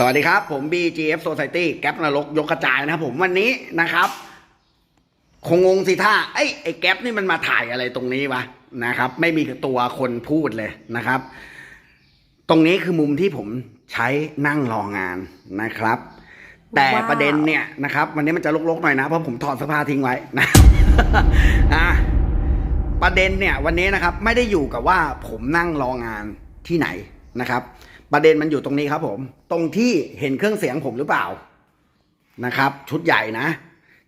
สวัสดีครับ ผม BGF Society แก๊ปนรกยกกระจายนะครับผมวันนี้นะครับ คงงงสิท่าไอ้ยไอ้แก๊ปนี่มันมาถ่ายอะไรตรงนี้วะนะครับ ไม่มีตัวคนพูดเลยนะครับ ตรงนี้คือมุมที่ผมใช้นั่งรองานนะครับ แต่ว้าวประเด็นเนี่ยนะครับ วันนี้มันจะลกๆหน่อยนะ เพราะผมถอดเสื้อผ้าทิ้งไว้นะอะประเด็นเนี่ย วันนี้นะครับ ไม่ได้อยู่กับว่าผมนั่งรองานที่ไหนนะครับ ประเด็นมันอยู่ตรงนี้ครับผม ตรงที่เห็นเครื่องเสียงผมหรือเปล่านะครับ ชุดใหญ่นะ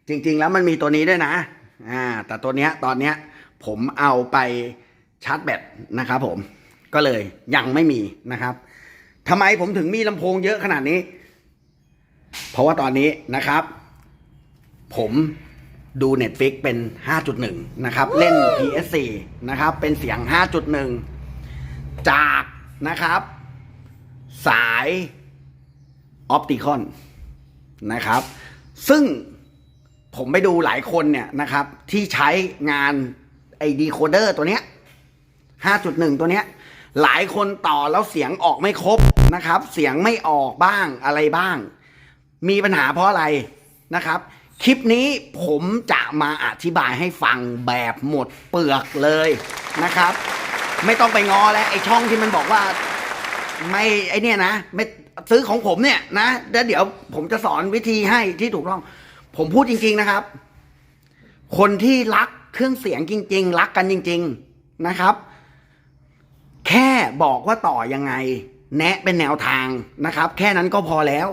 จริง ๆ แล้วมันมีตัวนี้ด้วยนะอ่าแต่ตัวเนี้ยตอนเนี้ยผมเอาไปชาร์จแบตนะครับผมก็เลยยังไม่มีนะครับทำไมผมถึงมีลำโพงเยอะขนาดนี้ เพราะว่าตอนนี้นะครับ ผมดู Netflix เป็น 5.1 นะครับ เล่น PS4 นะครับ เป็นเสียง 5.1 จากนะครับ สายออปติคอนนะครับ ซึ่งผมไปดูหลายคนเนี่ยนะครับ ที่ใช้งานไอ้ดีโคเดอร์ตัวเนี้ย 5.1 ตัวเนี้ย หลายคนต่อแล้วเสียงออกไม่ครบนะครับ เสียงไม่ออกบ้างอะไรบ้าง มีปัญหาเพราะอะไรนะครับ คลิปนี้ผมจะมาอธิบายให้ฟังแบบหมดเปลือกเลยนะครับ ไม่ต้องไปงอแล้วไอช่องที่มันบอกว่า ไม่ไอเนี่ยนะไม่ซื้อของผมเนี่ยนะแล้วเดี๋ยวผมจะสอนวิธีให้ที่ถูกต้อง ผมพูดจริง ๆนะครับ คนที่รักเครื่องเสียงจริง ๆ รักกันจริง ๆนะครับ แค่บอกว่าต่อยังไง แนะเป็นแนวทางนะครับ แค่นั้นก็พอแล้ว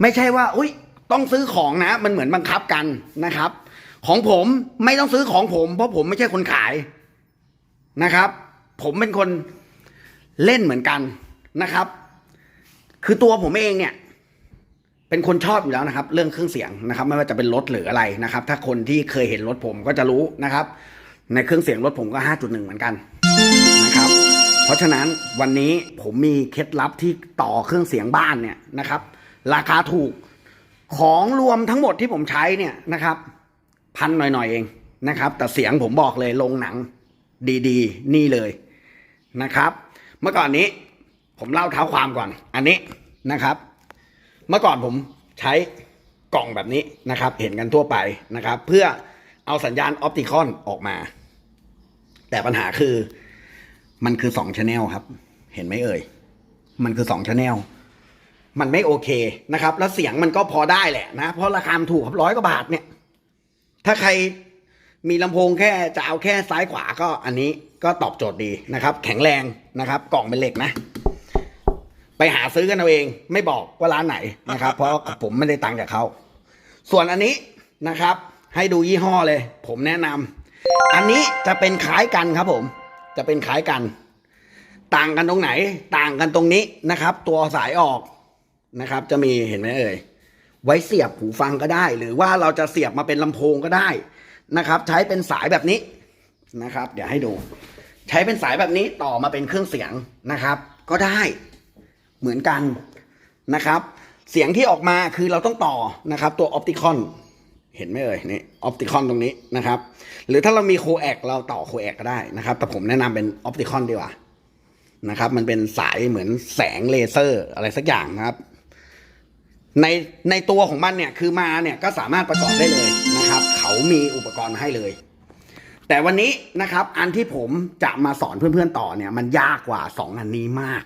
ไม่ใช่ว่า อุ้ยต้องซื้อของนะ มันเหมือนบังคับกันนะครับ ของผมไม่ต้องซื้อของผม เพราะผมไม่ใช่คนขายนะครับ ผมเป็นคน เล่นเหมือนกันนะครับ คือตัวผมเองเนี่ย เป็นคนชอบอยู่แล้วนะครับ เรื่องเครื่องเสียงนะครับ ไม่ว่าจะเป็นรถหรืออะไรนะครับ ถ้าคนที่เคยเห็นรถผมก็จะรู้นะครับ ในเครื่องเสียงรถผมก็ 5.1 เหมือนกันนะครับ เพราะฉะนั้นวันนี้ผมมีเคล็ดลับที่ต่อเครื่องเสียงบ้านเนี่ยนะครับ ราคาถูกของรวมทั้งหมดที่ผมใช้เนี่ยนะครับพันหน่อยๆเองนะครับ แต่เสียงผมบอกเลยลงหนังดีๆ นี่เลยนะครับ เมื่อก่อนนี้ ผมเล่าเท้าความก่อน อันนี้นะครับ เมื่อก่อนผมใช้กล่องแบบนี้นะครับ เห็นกันทั่วไปนะครับ เพื่อเอาสัญญาณออปติคอนออกมา แต่ปัญหาคือมันคือสองชแนลครับ เห็นไหมเอ่ย มันคือสองชแนลมันไม่โอเคนะครับ แล้วเสียงมันก็พอได้แหละนะ เพราะราคาถูกครับร้อยกว่าบาทเนี่ย ถ้าใครมีลำโพงแค่จะเอาแค่ซ้ายขวาก็อันนี้ ก็ตอบโจทย์ดีนะครับ แข็งแรงนะครับ กล่องเป็นเหล็กนะ ไปหาซื้อกันเอาเอง ไม่บอกว่าร้านไหนนะครับ เพราะผมไม่ได้ตังค์จากเขา ส่วนอันนี้นะครับ ให้ดูยี่ห้อเลย ผมแนะนำอันนี้จะเป็นคล้ายกันครับผม จะเป็นคล้ายกัน ต่างกันตรงไหน ต่างกันตรงนี้นะครับ ตัวสายออกนะครับ จะมีเห็นไหมเอ่ยไว้เสียบหูฟังก็ได้ หรือว่าเราจะเสียบมาเป็นลำโพงก็ได้นะครับ ใช้เป็นสายแบบนี้ นะครับ เดี๋ยวให้ดู ใช้เป็นสายแบบนี้ต่อมาเป็นเครื่องเสียงนะครับ ก็ได้เหมือนกันนะครับ เสียงที่ออกมาคือเราต้องต่อนะครับ ตัวออปติคอนเห็นไหมเอ่ยนี่ออปติคอนตรงนี้นะครับ หรือถ้าเรามีโคแอกเราต่อโคแอกก็ได้นะครับ แต่ผมแนะนำเป็นออปติคอนดีกว่านะครับ มันเป็นสายเหมือนแสงเลเซอร์อะไรสักอย่างนะครับ ในในตัวของมันเนี่ยคือมาเนี่ยก็สามารถประกอบได้เลยนะครับ เขามีอุปกรณ์มาให้เลย แต่วันนี้นะครับอันที่ผมจะมาสอนเพื่อนๆต่อเนี่ย มันยากกว่าสองอันนี้มาก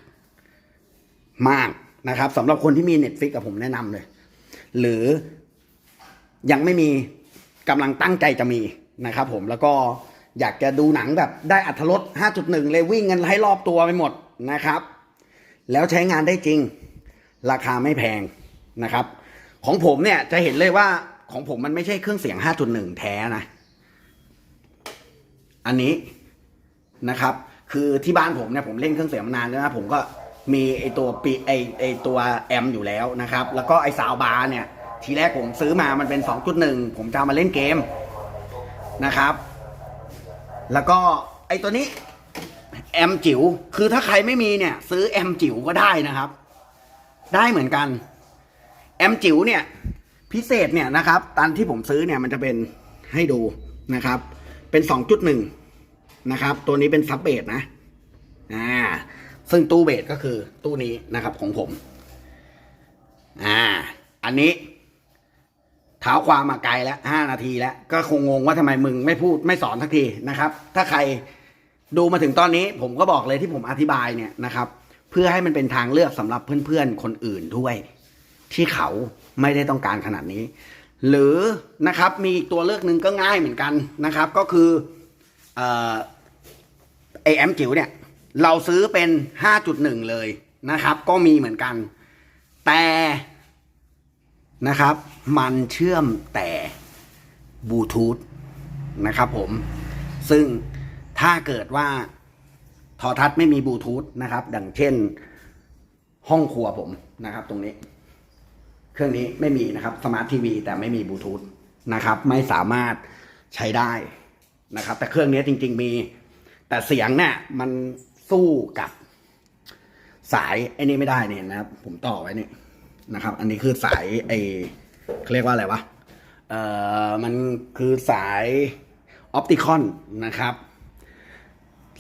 มากนะครับสำหรับคนที่มี Netflix กับผมแนะนำเลย หรือยังไม่มีกำลังตั้งใจจะมีนะครับผมแล้วก็อยากจะดูหนังแบบได้อัธรส5.1 เลยวิ่งกันให้รอบตัวไปหมดนะครับ แล้วใช้งานได้จริง ราคาไม่แพงนะครับ ของผมเนี่ยจะเห็นเลยว่าของผมมันไม่ใช่เครื่องเสียง 5.1 แท้นะ อันนี้นะครับ คือที่บ้านผมเนี่ยผมเล่นเครื่องเสียงมานานแล้วนะผมก็มีไอตัวปีไอไอตัวแอมอยู่แล้วนะครับ แล้วก็ไอซาวบาร์เนี่ย ทีแรกผมซื้อมามันเป็น 2.1 ผมจะมาเล่นเกมนะครับ แล้วก็ไอตัวนี้แอมจิ๋วคือถ้าใครไม่มีเนี่ย ซื้อแอมจิ๋วก็ได้นะครับ ได้เหมือนกันแอมจิ๋วเนี่ย พิเศษเนี่ยนะครับตอนที่ผมซื้อเนี่ยมันจะเป็นให้ดูนะครับ เป็น 2.1 นะครับ ตัวนี้เป็นซับเบสนะอ่าซึ่งตู้เบสก็คือตู้นี้นะครับของผม อ่า อันนี้เท้าความมาไกลแล้วห้านาทีแล้ว ก็คงงงว่าทำไมมึงไม่พูดไม่สอนสักทีนะครับ ถ้าใครดูมาถึงตอนนี้ ผมก็บอกเลยที่ผมอธิบายเนี่ยนะครับ เพื่อให้มันเป็นทางเลือกสำหรับเพื่อนๆคนอื่นด้วย ที่เขาไม่ได้ต้องการขนาดนี้ หรือนะครับมีอีกตัวเลือกหนึ่งก็ง่ายเหมือนกันนะครับ ก็คือเอ่อไอแอมจิ๋วเนี่ยเราซื้อเป็น 5.1 เลยนะครับ ก็มีเหมือนกัน แต่นะครับ มันเชื่อมแต่บลูทูธนะครับผม ซึ่งถ้าเกิดว่าทอทัศน์ไม่มีบลูทูธนะครับ ดังเช่นห้องครัวผมนะครับตรงนี้ เครื่องนี้ไม่มีนะครับสมาร์ททีวีแต่ไม่มีบลูทูธนะครับไม่สามารถใช้ได้นะครับ แต่เครื่องนี้จริง ๆมี แต่เสียงเนี่ยมันสู้กับสายไอ้นี่ไม่ได้เนี่ยนะครับ ผมต่อไว้นี่นะครับ อันนี้คือสายไอเขาเรียกว่าอะไรวะเอ่อมันคือสายออปติคอนนะครับ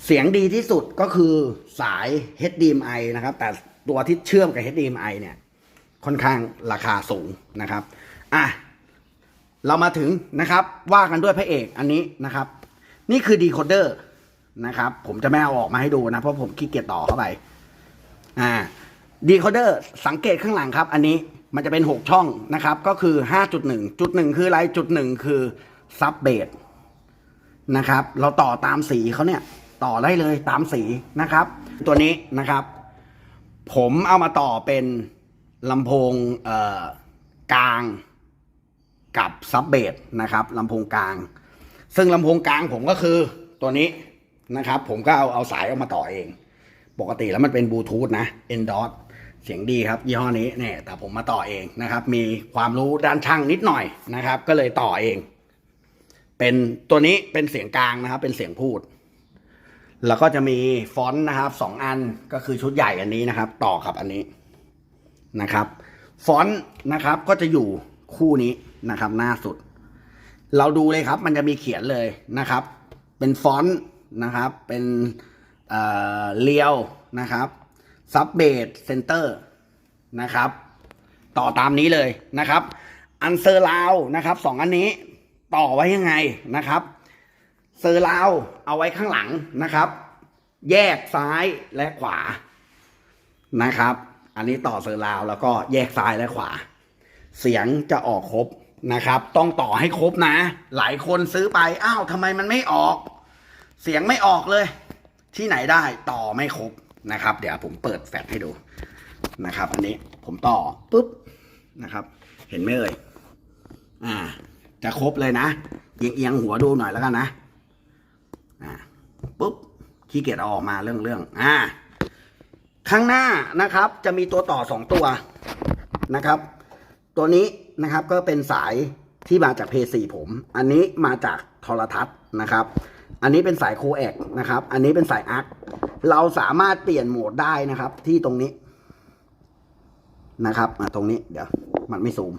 เสียงดีที่สุดก็คือสาย HDMI นะครับ แต่ตัวที่เชื่อมกับ HDMI เนี่ย ค่อนข้างราคาสูงนะครับอะเรามาถึงนะครับว่ากันด้วยพระเอกอันนี้นะครับ นี่คือดีโคเดอร์นะครับผมจะไม่เอาออกมาให้ดูนะเพราะผมขี้เกียจต่อเข้าไปอ่าดีโคเดอร์สังเกตข้างหลังครับ อันนี้มันจะเป็น 6 ช่องนะครับ ก็คือ 5.1 จุดหนึ่งคืออะไรจุดหนึ่งคือซับเบสนะครับ เราต่อตามสีเขาเนี่ยต่อได้เลยตามสีนะครับ ตัวนี้นะครับ ผมเอามาต่อเป็น ลำโพงกลางกับซับเบสนะครับลำโพงกลาง ซึ่งลำโพงกลางผมก็คือตัวนี้นะครับ ผมก็เอาเอาสายออกมาต่อเอง ปกติแล้วมันเป็นบลูทูธนะ Endot เสียงดีครับ ยี่ห้อนี้เนี่ยแต่ผมมาต่อเองนะครับ มีความรู้ด้านช่างนิดหน่อยนะครับ ก็เลยต่อเอง เป็นตัวนี้เป็นเสียงกลางนะครับ เป็นเสียงพูด แล้วก็จะมีฟอนต์นะครับสองอันก็คือชุดใหญ่อันนี้นะครับ ต่อกับอันนี้ นะครับ ฟอนต์นะครับก็จะอยู่คู่นี้นะครับ หน้าสุด เราดูเลยครับ มันจะมีเขียนเลยนะครับ เป็นฟอนต์นะครับ เป็นเลียวนะครับซับเบสเซนเตอร์นะครับ ต่อตามนี้เลยนะครับ อันเซอร์ลาวนะครับสองอันนี้ต่อไว้ยังไงนะครับ เซอร์ราวเอาไว้ข้างหลังนะครับ แยกซ้ายและขวานะครับ อันนี้ต่อเซอร์ราวแล้วก็แยกซ้ายและขวา เสียงจะออกครบนะครับ ต้องต่อให้ครบนะ หลายคนซื้อไปอ้าวทำไมมันไม่ออก เสียงไม่ออกเลย ที่ไหนได้ต่อไม่ครบนะครับ เดี๋ยวผมเปิดแฟลชให้ดูนะครับ อันนี้ผมต่อปุ๊บนะครับ เห็นไหมเอ่ยอ่า จะครบเลยนะเอียงเอียงหัวดูหน่อยแล้วกันนะอ่าปุ๊บขี้เกียจเอาออกมาเรื่องเรื่องอ่า ข้างหน้านะครับจะมีตัวต่อสองตัวนะครับ ตัวนี้นะครับก็เป็นสายที่มาจากเพย์ซีผม อันนี้มาจากโทรทัศน์นะครับ อันนี้เป็นสายโคแอกนะครับ อันนี้เป็นสายอาร์คเราสามารถเปลี่ยนโหมดได้นะครับ ที่ตรงนี้นะครับตรงนี้เดี๋ยวมันไม่ซูม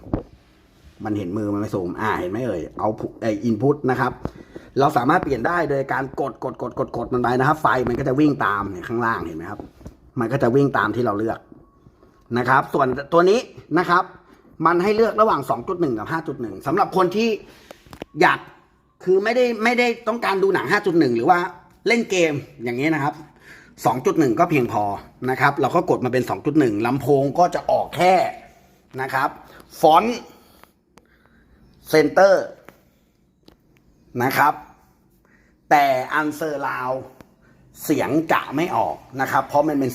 มันเห็นมือมันไม่ซูม อ่าเห็นไหมเอ่ยเอาไออินพุตนะครับ เราสามารถเปลี่ยนได้โดยการกดกดกดกดกดมันไปนะครับ ไฟมันก็จะวิ่งตามเนี่ยข้างล่างเห็นไหมครับ มันก็จะวิ่งตามที่เราเลือกนะครับ ส่วนตัวนี้นะครับ มันให้เลือกระหว่าง 2.1 กับ 5.1สำหรับคนที่อยากคือไม่ได้ไม่ได้ต้องการดูหนัง 5.1 หรือว่าเล่นเกมอย่างนี้นะครับ 2.1 ก็เพียงพอนะครับ เราก็กดมาเป็น 2.1ลำโพงก็จะออกแค่นะครับฟอนต์เซนเตอร์นะครับ แต่อันเซอร์ลาว เสียงจะไม่ออกนะครับ เพราะมันเป็น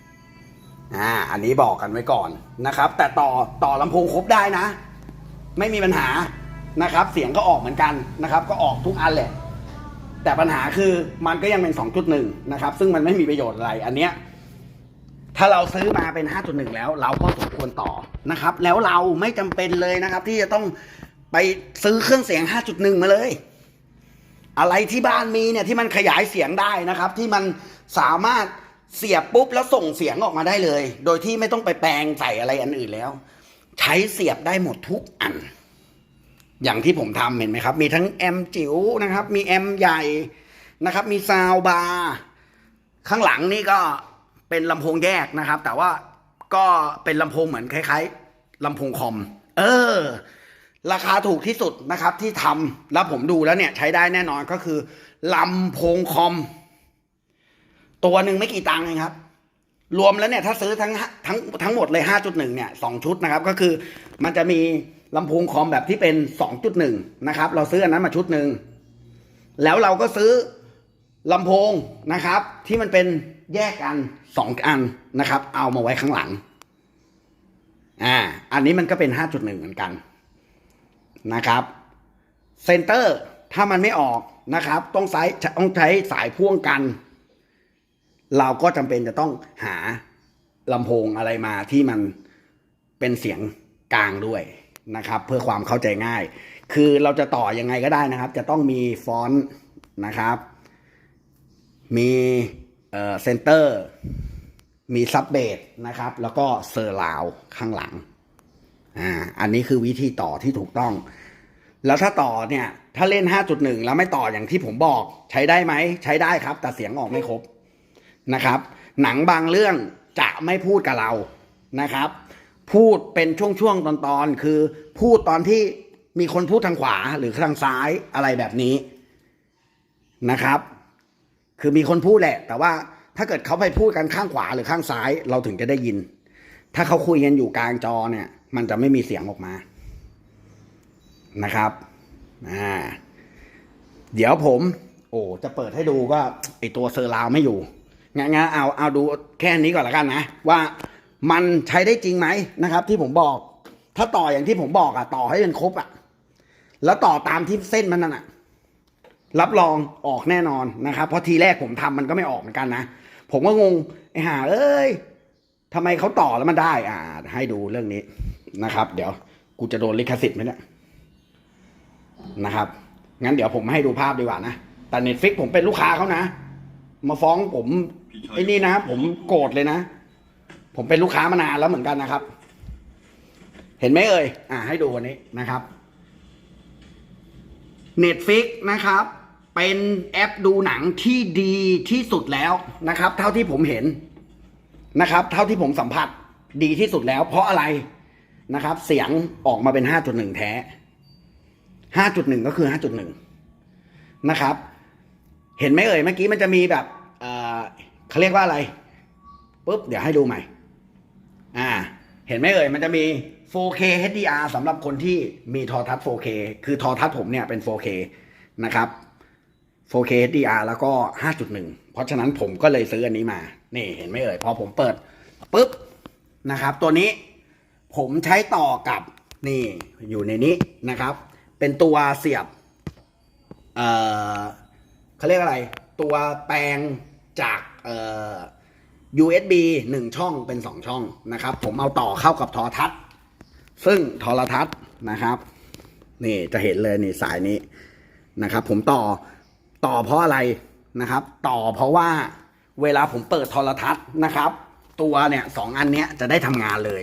2.1อ่าอันนี้บอกกันไว้ก่อนนะครับ แต่ต่อต่อลำโพงครบได้นะ ไม่มีปัญหานะครับ เสียงก็ออกเหมือนกันนะครับ ก็ออกทุกอันแหละ แต่ปัญหาคือมันก็ยังเป็น 2.1 นะครับ ซึ่งมันไม่มีประโยชน์อะไร อันเนี้ยถ้าเราซื้อมาเป็น 5.1 แล้ว เราก็สมควรต่อนะครับ แล้วเราไม่จำเป็นเลยนะครับ ที่จะต้องไปซื้อเครื่องเสียง 5.1 มาเลย อะไรที่บ้านมีเนี่ยที่มันขยายเสียงได้นะครับ ที่มันสามารถเสียบปุ๊บแล้วส่งเสียงออกมาได้เลย โดยที่ไม่ต้องไปแปลงใส่อะไรอันอื่นแล้ว ใช้เสียบได้หมดทุกอัน อย่างที่ผมทำเห็นไหมครับ มีทั้งแอมจิ๋วนะครับ มีแอมใหญ่นะครับ มีซาวบาร์ข้างหลังนี่ก็เป็นลำโพงแยกนะครับ แต่ว่าก็เป็นลำโพงเหมือนคล้าย ๆลำโพงคอม เออ ราคาถูกที่สุดนะครับที่ทำแล้วผมดูแล้วเนี่ยใช้ได้แน่นอนก็คือลำโพงคอม ตัวหนึ่งไม่กี่ตังค์เองครับ รวมแล้วเนี่ยถ้าซื้อทั้งทั้งทั้งหมดเลย 5.1 เนี่ยสองชุดนะครับก็คือมันจะมีลำโพงคอมแบบที่เป็น 2.1 นะครับ เราซื้ออันนั้นมาชุดหนึ่งแล้วเราก็ซื้อลำโพงนะครับ ที่มันเป็นแยกกันสองอันนะครับ เอามาไว้ข้างหลังอ่าอันนี้มันก็เป็น 5.1 เหมือนกัน นะครับเซนเตอร์ถ้ามันไม่ออกนะครับ ต้องใช้ต้องใช้สายพ่วงกัน เราก็จำเป็นจะต้องหาลำโพงอะไรมาที่มันเป็นเสียงกลางด้วยนะครับ เพื่อความเข้าใจง่าย คือเราจะต่อยังไงก็ได้นะครับ จะต้องมีฟอนต์นะครับ มีเอ่อเซนเตอร์มีซับเบสนะครับ แล้วก็เซอร์ราวข้างหลัง อ่าอันนี้คือวิธีต่อที่ถูกต้อง แล้วถ้าต่อเนี่ย ถ้าเล่น 5.1 แล้วไม่ต่ออย่างที่ผมบอก ใช้ได้ไหม ใช้ได้ครับ แต่เสียงออกไม่ครบนะครับ หนังบางเรื่องจะไม่พูดกับเรานะครับ พูดเป็นช่วงๆตอนๆคือ พูดตอนที่มีคนพูดทางขวาหรือทางซ้ายอะไรแบบนี้นะครับ คือมีคนพูดแหละ แต่ว่าถ้าเกิดเขาไปพูดกันข้างขวาหรือข้างซ้าย เราถึงจะได้ยิน ถ้าเขาคุยกันอยู่กลางจอเนี่ย มันจะไม่มีเสียงออกมานะครับอ่าเดี๋ยวผม โอ้จะเปิดให้ดูก็ไอตัวเซอร์ราวไม่อยู่งั้นงั้นเอาเอาดูแค่นี้ก่อนละกันนะ ว่ามันใช้ได้จริงไหมนะครับ ที่ผมบอก ถ้าต่ออย่างที่ผมบอกอะต่อให้มันครบอะแล้วต่อตามที่เส้นมันนั่นอะรับรองออกแน่นอนนะครับ เพราะทีแรกผมทำมันก็ไม่ออกเหมือนกันนะ ผมก็งงไอ้ห่าเอ้ยทำไมเขาต่อแล้วมันได้ อ่า ให้ดูเรื่องนี้ นะครับ เดี๋ยวกูจะโดนลิขสิทธิ์ไหมเนี่ยนะครับ งั้นเดี๋ยวผมให้ดูภาพดีกว่านะ แต่เน็ตฟิกผมเป็นลูกค้าเขานะ มาฟ้องผมไอ้นี่นะ ผมโกรธเลยนะ ผมเป็นลูกค้ามานานแล้วเหมือนกันนะครับ เห็นไหมเอ่ย อ่า ให้ดูวันนี้นะครับ Netflix นะครับ เป็นแอปดูหนังที่ดีที่สุดแล้วนะครับ เท่าที่ผมเห็นนะครับ เท่าที่ผมสัมผัสดีที่สุดแล้ว เพราะอะไร นะครับ เสียงออกมาเป็น 5.1 แท้ 5.1 ก็คือ 5.1 นะครับ เห็นไหมเอ่ยเมื่อกี้มันจะมีแบบเอ่อเขาเรียกว่าอะไรปุ๊บเดี๋ยวให้ดูใหม่ อ่า เห็นไหมเอ่ยมันจะมี 4K HDR สำหรับคนที่มีทรทัศน์ 4K คือทรทัศน์ผมเนี่ยเป็น 4K นะครับ 4K HDR แล้วก็ 5.1 เพราะฉะนั้นผมก็เลยซื้ออันนี้มา นี่เห็นไหมเอ่ย พอผมเปิดปุ๊บนะครับ ตัวนี้ ผมใช้ต่อกับนี่อยู่ในนี้นะครับ เป็นตัวเสียบเอ่อเขาเรียกอะไร ตัวแปลงจากเอ่อ USB หนึ่งช่องเป็นสองช่องนะครับ ผมเอาต่อเข้ากับโทรทัศน์ ซึ่งโทรทัศน์นะครับ นี่จะเห็นเลยนี่สายนี้นะครับ ผมต่อต่อเพราะอะไรนะครับ ต่อเพราะว่าเวลาผมเปิดโทรทัศน์นะครับ ตัวเนี่ยสองอันเนี้ยจะได้ทำงานเลย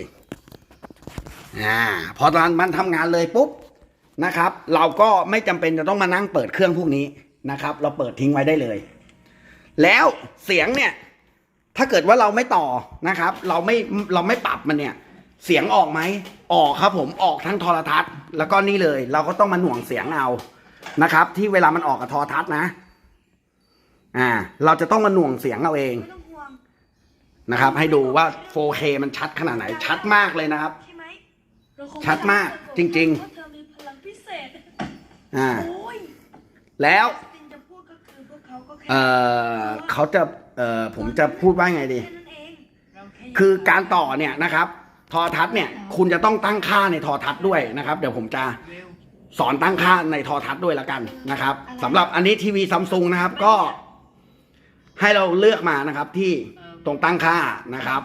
อ่าพอตอนมันทำงานเลยปุ๊บนะครับ เราก็ไม่จำเป็นจะต้องมานั่งเปิดเครื่องพวกนี้นะครับ เราเปิดทิ้งไว้ได้เลย แล้วเสียงเนี่ย ถ้าเกิดว่าเราไม่ต่อนะครับ เราไม่เราไม่ปรับมันเนี่ย เสียงออกไหมออกครับ ผมออกทั้งโทรทัศน์ แล้วก็นี่เลย เราก็ต้องมาหน่วงเสียงเอานะครับ ที่เวลามันออกกับโทรทัศน์นะ อ่า เราจะต้องมาหน่วงเสียงเอาเองนะครับ ให้ดูว่า 4K มันชัดขนาดไหนชัดมากเลยนะครับ ช่ไหมเราคงชัดมากจริงๆ ว่าเธอมีพลังพิเศษอ่า โอ้ยแล้ว จริงจะพูดก็คือพวกเขาก็แค่เอ่อเขาจะเอ่อผมจะพูดว่าไงดี แค่นั้นเองเราแค่คือการต่อเนี่ยนะครับโทอทัศน์เนี่ย คุณจะต้องตั้งค่าในโทอทัศน์ด้วยนะครับ เดี๋ยวผมจะสอนตั้งค่าในโทอทัศน์ด้วยละกันนะครับสำหรับอันนี้ทีวีซัมซุงนะครับก็ ให้เราเลือกมานะครับ ที่ตรงตั้งค่านะครับ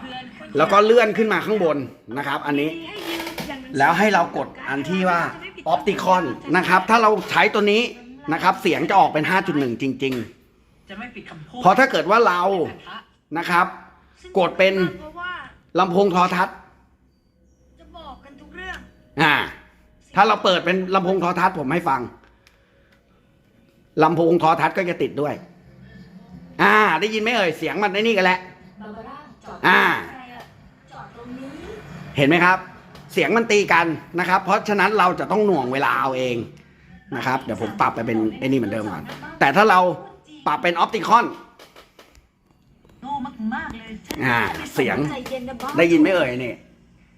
แล้วก็เลื่อนขึ้นมาข้างบนนะครับ อันนี้ ให้ยืมอย่างหนึ่ง แล้วให้เรากดอันที่ว่าออปติคอนนะครับ ถ้าเราใช้ตัวนี้นะครับ เสียงจะออกเป็น 5.1 จริง จะไม่ปิดคำพูดๆ เพราะถ้าเกิดว่าเรานะครับซึ่งกดเป็นเพราะว่าลำโพงโทอทัศน์จะบอกกันทุกเรื่องอ่า ถ้าเราเปิดเป็นลำโพงโทอทัศน์ผมให้ฟังลำโพงโทอทัศน์ก็จะติดด้วย อ่า ได้ยินไหมเอ่ยเสียงมันได้นี่กันแหละ บาบาร่าจอดอ่า ใครอะจอดตรงนี้ เห็นไหมครับ เสียงมันตีกันนะครับ เพราะฉะนั้นเราจะต้องหน่วงเวลาเอาเองนะครับ เดี๋ยวผมปรับไปเป็นไอ้นี่เหมือนเดิมก่อน แต่ถ้าเราปรับเป็นออปติคอนโง่มากๆเลยฉันอ่าเสียงใจเย็นนะบอสได้ยินไหม่เอ่ยนี่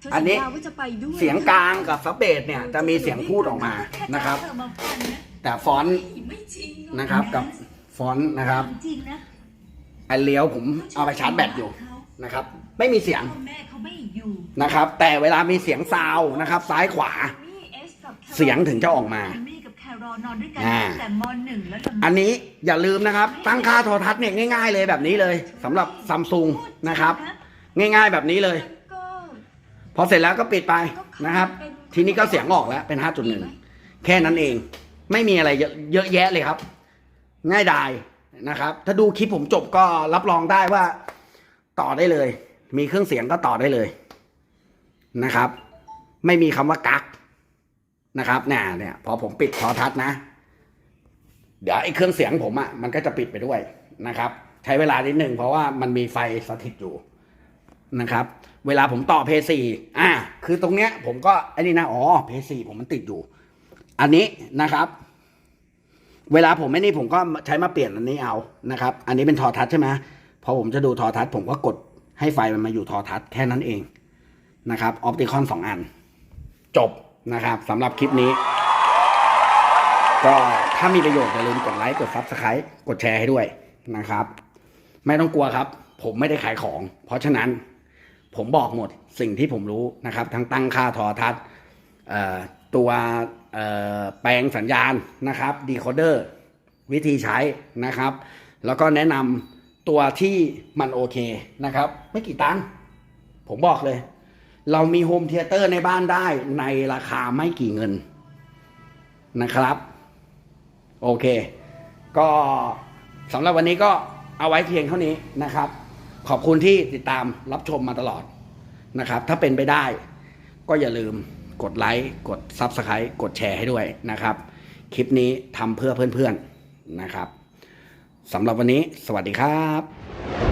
ฉัอันนี้ ว่าจะไปด้วเสียงกลางกับซับเบสเนี่ยจะมีเสียงพูดออกมานะครับแเธอมาฟังนะแต่ฟอนต์ไม่จริงหอกนะครับกับฟอนต์นะครับจริงนะไอเลี้ยวผมเอาไปชาร์จแบตอยู่นะครับ ไม่มีเสียง พ่อแม่เขาไม่ อยู่นะครับ แต่เวลามีเสียงซาวน์นะครับ ซ้ายขวานี่เอสกับแครอลเสียงถึงจะออกมามี่กับแครอลนอนด้วยกันอ่า ตั้งแต่มหนึ่งแล้วจนอันนี้อย่าลืมนะครับ ตั้งค่าโทรทัศน์เนี่ยง่ายๆเลยแบบนี้เลยสำหรับซัมซุงนะครับ ง่ายๆแบบนี้เลยก็พอเสร็จแล้วก็ปิดไปนะครับ ทีนี้ก็เสียงออกแล้วเป็น 5.1 แค่นั้นเอง ไม่มีอะไรเยอะเยอะแยะเลยครับ ง่ายดายนะครับ ถ้าดูคลิปผมจบก็รับรองได้ว่า ต่อได้เลย มีเครื่องเสียงก็ต่อได้เลย นะครับ ไม่มีคำว่ากักนะครับเนี่ยเนี่ย พอผมปิดทอทัศนะ เดี๋ยวไอ้เครื่องเสียงผมอะ่ะมันก็จะปิดไปด้วยนะครับ ใช้เวลานิดหนึ่งเพราะว่ามันมีไฟสถิตอยู่นะครับ เวลาผมต่อเพย์สี่อ่า คือตรงเนี้ย ผมก็ไอ้นี่นะอ๋อเพย์สี่ผมมันติดอยู่ อันนี้นะครับ เวลาผมไม่นี่ผมก็ใช้มาเปลี่ยนอันนี้เอานะครับ อันนี้เป็นทอทัศใช่ไหมพอผมจะดูทอทัศผมก็กดให้ไฟมันมาอยู่ทอทัศแค่นั้นเอง นะครับออปติคอนสองอัน จบนะครับสำหรับคลิปนี้ ก็ถ้ามีประโยชน์อย่าลืมกดไลค์ กดซับสไครต์กดแชร์ให้ด้วยนะครับ ไม่ต้องกลัวครับ ผมไม่ได้ขายของ เพราะฉะนั้นผมบอกหมดสิ่งที่ผมรู้นะครับ ทั้งตั้งค่าโทอทัศน์เอ่อตัวเอ่อแปลงสัญญาณนะครับดีโคเดอร์วิธีใช้นะครับ แล้วก็แนะนำตัวที่มันโอเคนะครับ ไม่กี่ตังค์ผมบอกเลย เรามีโฮมเทเตอร์ในบ้านได้ในราคาไม่กี่เงินนะครับ โอเค ก็สำหรับวันนี้ก็เอาไว้เพียงเท่านี้นะครับ ขอบคุณที่ติดตามรับชมมาตลอดนะครับ ถ้าเป็นไปได้ ก็อย่าลืมกดไลค์กด Subscribe กดแชร์ให้ด้วยนะครับ คลิปนี้ทำเพื่อเพื่อนๆนะครับสำหรับวันนี้ สวัสดีครับ